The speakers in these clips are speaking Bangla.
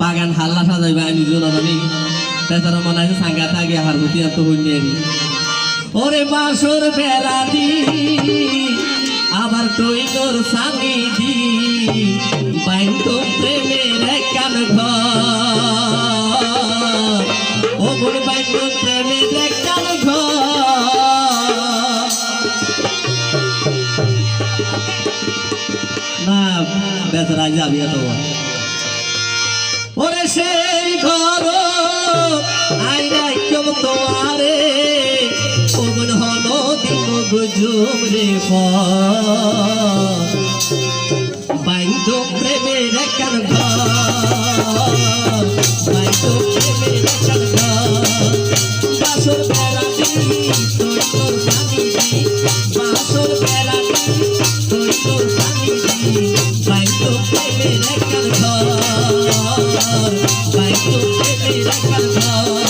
বাগান হাল্লা সাজাইবা, আমি জোনানি তাছাড়া মনে আছে সাঙ্গা থাকে, হার হতি এত হইনি ওরে বাসর বেলা দি, আবার টইনোর সানি দি বাইন তো প্রেমের কান ঘর। ও গুণ বাইন তো প্রেমের কান ঘর। না, বেচারা যাবি এত ওরে গুজুম রে বাইন্দ প্রেমের কান ঘর প্রেমের কান বাসর বেলা তোর তোর সানি বাসর বেলা তোর তোর সানি দি। প্রেমের কান ঘর প্রেমের কান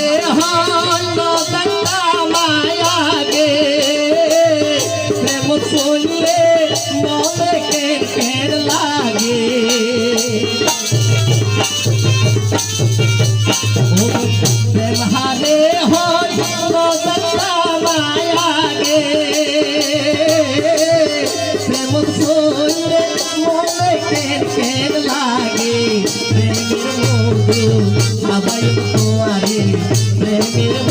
মনে কের কের লাগে? ও প্রেম হারে হল গঙ্গা মায়া গে প্রেম ফুলে কের কের লাগে প্রেমের মধু হাবাই তোয়ারে প্রেমের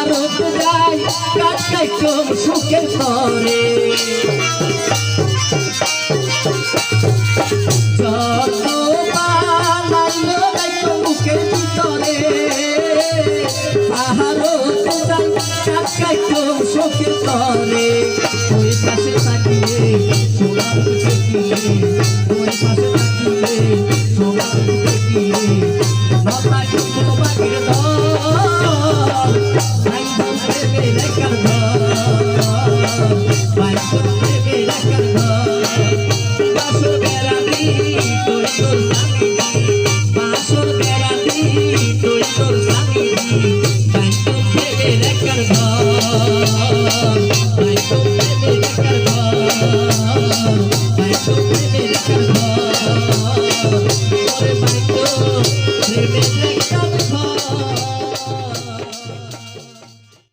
পাহাড় যায় কাটাই কম সুখের তরে ঝড় তুফান আইলো বাইতো বুকের ভিতরে পাহাড় যায় কাটাই কম সুখের তরে ওই পাশে তাকিয়ে সোনার मारता